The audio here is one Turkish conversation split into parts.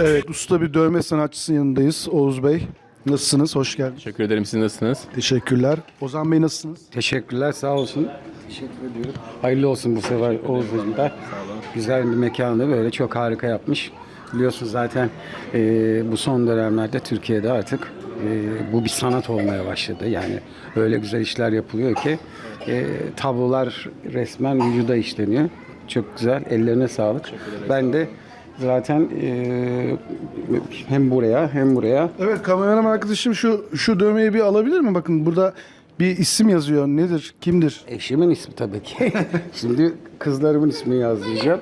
Evet, usta bir dövme sanatçısının yanındayız. Oğuz Bey. Nasılsınız? Hoş geldiniz. Teşekkür ederim. Siz nasılsınız? Teşekkürler. Ozan Bey nasılsınız? Teşekkürler sağ olsun. Teşekkür ediyorum. Hayırlı olsun bu sefer Oğuz Hocam da. Güzel bir mekanı böyle çok harika yapmış. Biliyorsunuz zaten e, bu son dönemlerde Türkiye'de artık e, bu bir sanat olmaya başladı. Yani öyle güzel işler yapılıyor ki e, tablolar resmen vücuda işleniyor. Çok güzel. Ellerine sağlık. Ben de zaten e, hem buraya hem buraya Evet, kameraman arkadaşım şu şu dövmeyi bir alabilir mi? Bakın burada bir isim yazıyor. Nedir? Kimdir? Eşimin ismi tabii ki. Şimdi kızlarımın ismini yazdıracağım.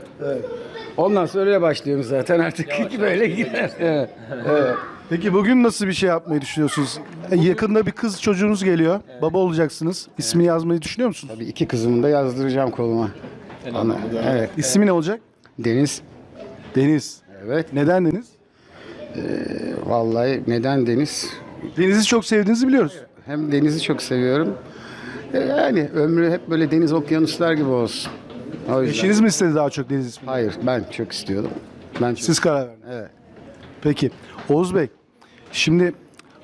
Ondan sonra öyle başlıyorum zaten artık böyle gider. Evet. evet. Peki bugün nasıl bir şey yapmayı düşünüyorsunuz? E, Yakında bir kız çocuğunuz geliyor. Baba olacaksınız. İsmini yazmayı düşünüyor musunuz? Tabii iki kızımı da yazdıracağım koluma. Ona- evet. İsmi ne olacak? Deniz. Deniz. Evet. Neden Deniz? Vallahi neden Deniz? Deniz'i çok sevdiğinizi biliyoruz. Hem denizi çok seviyorum. E, Yani ömrü hep böyle deniz okyanuslar gibi olsun. O yüzden. Eşiniz mi istedi daha çok Deniz ismini? Hayır ben çok istiyordum. Ben çok... Siz karar verdiniz. Evet. Peki. Oğuz Bey, şimdi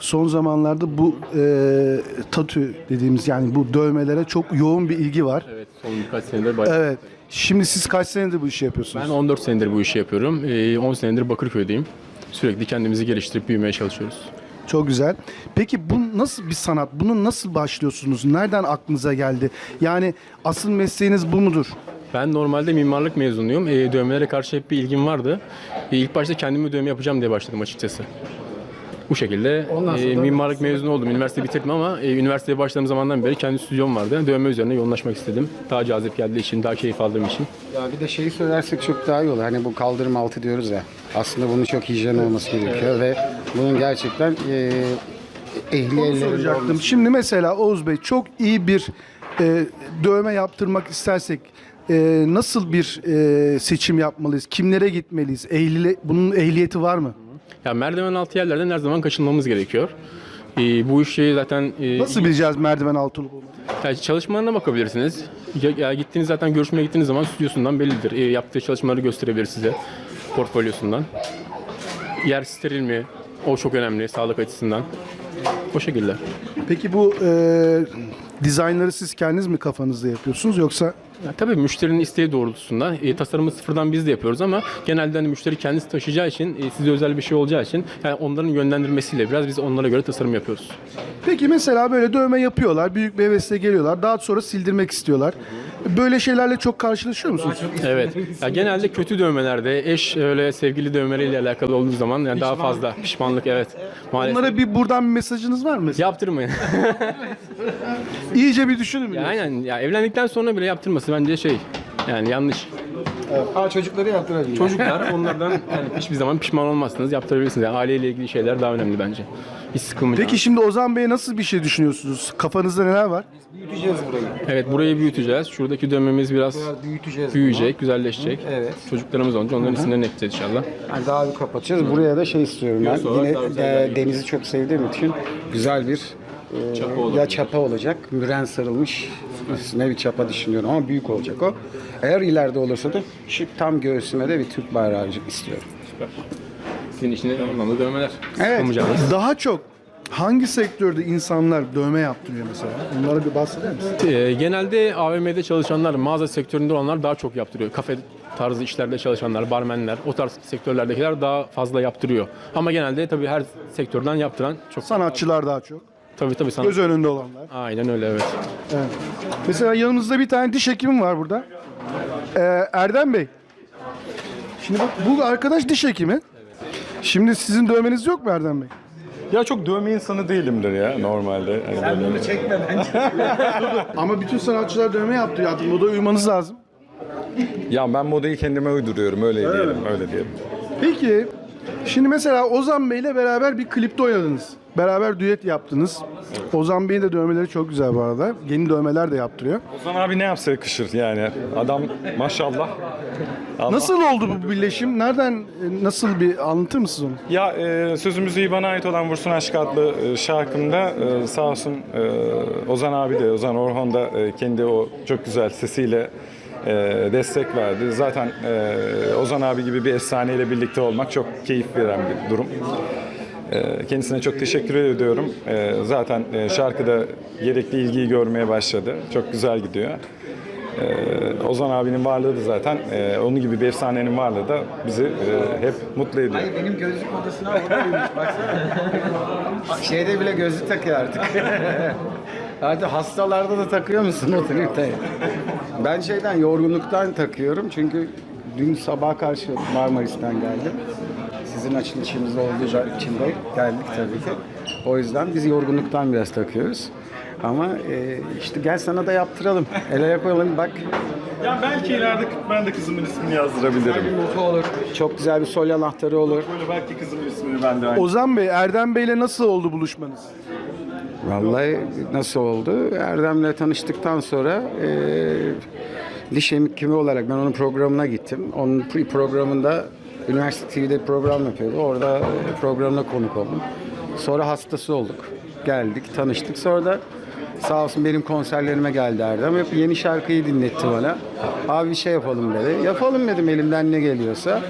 son zamanlarda bu e, tatü dediğimiz yani bu dövmelere çok yoğun bir ilgi var. Evet. Son birkaç senedir bayağı. Evet. Şimdi siz kaç senedir bu işi yapıyorsunuz? Ben 14 senedir bu işi yapıyorum. Ee, 10 senedir Bakırköy'deyim. Sürekli kendimizi geliştirip büyümeye çalışıyoruz. Çok güzel. Peki bu nasıl bir sanat? Bunu nasıl başlıyorsunuz? Nereden aklınıza geldi? Yani asıl mesleğiniz bu mudur? Ben normalde mimarlık mezunuyum. Ee, dövmelere karşı hep bir ilgim vardı. Ee, ilk başta kendimi dövme yapacağım diye başladım açıkçası. Bu şekilde Ondan sonra e, da- mimarlık mezunu oldum. Üniversite bitirdim ama e, üniversiteye başladığım zamandan beri kendi stüdyom vardı. Dövme üzerine yoğunlaşmak istedim. Daha cazip geldiği için, daha keyif aldığım için. Ya bir de şeyi söylersek çok daha iyi olur. Hani bu kaldırım altı diyoruz ya. Aslında bunun çok hijyen olması gerekiyor ve bunun gerçekten e, ehli ellerinde Soracaktım. olması. Şimdi mesela Oğuz Bey çok iyi bir e, dövme yaptırmak istersek e, nasıl bir e, seçim yapmalıyız? Kimlere gitmeliyiz? Ehli, bunun ehliyeti var mı? Ya merdiven altı yerlerden her zaman kaçınmamız gerekiyor. Ee, bu işi zaten e, Nasıl bileceğiz merdiven altı olup olmadığını? Yani çalışmalarına bakabilirsiniz. Ya, ya gittiğiniz zaten görüşmeye gittiğiniz zaman stüdyosundan bellidir. E, yaptığı çalışmaları gösterebilir size portfolyosundan. Yer steril mi? O çok önemli sağlık açısından. O şekilde. Peki bu e, dizaynları siz kendiniz mi kafanızda yapıyorsunuz yoksa Ya, tabii müşterinin isteği doğrultusunda e, tasarımı sıfırdan biz de yapıyoruz ama genelde hani müşteri kendisi taşıyacağı için e, size özel bir şey olacağı için yani onların yönlendirmesiyle biraz biz onlara göre tasarım yapıyoruz. Peki mesela böyle dövme yapıyorlar, büyük bir hevesle geliyorlar, daha sonra sildirmek istiyorlar. Böyle şeylerle çok karşılaşıyor musunuz? Evet. Ya genelde kötü dövmelerde eş öyle sevgili dövmeleriyle alakalı olduğu zaman yani daha fazla pişmanlık evet. Maalesef. Onlara bir buradan bir mesajınız var mı? mesela? Yaptırmayın. İyice bir düşünün. mü ya aynen ya evlendikten sonra bile yaptırması bence şey yani yanlış. Aa, çocukları yaptırabilir. Çocuklar onlardan yani hiçbir zaman pişman olmazsınız. Yaptırabilirsiniz. Yani aileyle ilgili şeyler daha önemli bence. Hiç. Peki şimdi Ozan Bey'e nasıl bir şey düşünüyorsunuz? Kafanızda neler var? Büyüteceğiz burayı. Evet burayı büyüteceğiz. Şuradaki dövmemiz biraz Biraz büyüteceğiz. büyüyecek, güzelleşecek. Evet. Çocuklarımız olunca onların isimlerini ekleyeceğiz inşallah. Yani daha bir kapatacağız. Buraya da şey istiyorum ben. Göz olarak Yine daha güzel gelecek. denizi çok sevdiğim için güzel bir e, Çapa olabilir. ya çapa olacak. Müren sarılmış üstüne bir çapa düşünüyorum ama büyük olacak o. Eğer ileride olursa da şu tam göğsüme de bir Türk bayrağı istiyorum. Süper. Senin içinde anlamlı dövmeler. Evet. Sıkılmayacağınız. Daha çok hangi sektörde insanlar dövme yaptırıyor mesela? Onlara bir bahseder misin? Ee, genelde AVM'de çalışanlar, mağaza sektöründe olanlar daha çok yaptırıyor. Kafe tarzı işlerde çalışanlar, barmenler, o tarz sektörlerdekiler daha fazla yaptırıyor. Ama genelde tabii her sektörden yaptıran çok Sanatçılar daha çok. tabii tabii sana. Göz önünde olanlar. Aynen öyle evet. Evet. Mesela yanımızda bir tane diş hekimim var burada. Ee, Erdem Bey. Şimdi bak bu arkadaş diş hekimi. Şimdi sizin dövmeniz yok mu Erdem Bey? Ya çok dövme insanı değilimdir ya normalde. Hani böyle- Ama bütün sanatçılar dövme yaptı. Artık moda uymanız lazım. Ya ben modayı kendime uyduruyorum öyle diyelim, öyle diyelim. Peki şimdi mesela Ozan Bey'le beraber bir klipte oynadınız. Beraber düet yaptınız. Ozan Bey'in de dövmeleri çok güzel bu arada. Yeni dövmeler de yaptırıyor. Ozan abi ne yapsa yakışır yani. Adam maşallah. Allah- Nasıl oldu bu birleşim? Nereden, e, nasıl bir anlatır mısınız onu? Ya e, sözümüzü bana ait olan Vursun Aşk adlı e, şarkımda e, sağ olsun e, Ozan abi de Ozan Orhan da e, kendi o çok güzel sesiyle destek verdi. Zaten e, Ozan abi gibi bir efsaneyle birlikte olmak çok keyif veren bir durum. E, Kendisine çok teşekkür ediyorum. E, Zaten e, şarkıda gerekli ilgiyi görmeye başladı. Çok güzel gidiyor. E, Ozan abinin varlığı da zaten, e, onun gibi bir efsanenin varlığı da bizi e, hep mutlu ediyor. Ay benim gözlük odasına oraymış baksana. Şeyde bile gözlük takıyor artık. Hadi hastalarda da takıyor musun oturup da? Ben şeyden yorgunluktan takıyorum çünkü dün sabah karşı Marmaris'ten geldim. Sizin açılışınız olduğu için de geldik tabii ki. O yüzden biz yorgunluktan biraz takıyoruz. Ama e, işte gel sana da yaptıralım. El ayak koyalım bak. Ya belki ileride ben de kızımın ismini yazdırabilirim. olur. Çok güzel bir sol anahtarı olur. Böyle belki kızımın ismini ben de. Ozan Bey, Erdem Bey'le nasıl oldu buluşmanız? Vallahi nasıl oldu? Erdem'le tanıştıktan sonra e, diş hekimi olarak ben onun programına gittim. Onun programında Üniversite TV'de program yapıyordu. Orada e, programına konuk oldum. Sonra hastası olduk. Geldik, tanıştık. Sonra da sağ olsun benim konserlerime geldi Erdem. Hep yeni şarkıyı dinletti bana. Abi bir şey yapalım dedi. Yapalım dedim elimden ne geliyorsa.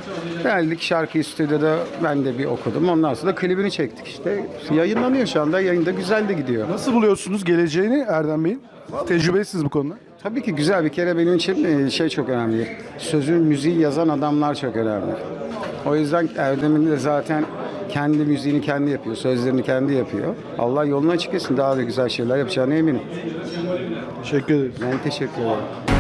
Geldik şarkıyı stüdyoda ben de bir okudum. Ondan sonra da klibini çektik işte. Yayınlanıyor şu anda. Yayında güzel de gidiyor. Nasıl buluyorsunuz geleceğini Erdem Bey'in? Tecrübelisiniz bu konuda. Tabii ki güzel bir kere benim için e, şey çok önemli. Sözün müziği yazan adamlar çok önemli. O yüzden Erdem'in de zaten kendi müziğini kendi yapıyor, sözlerini kendi yapıyor. Allah yolunu açık etsin. Daha da güzel şeyler yapacağına eminim. Teşekkür ederim. Ben teşekkür ederim.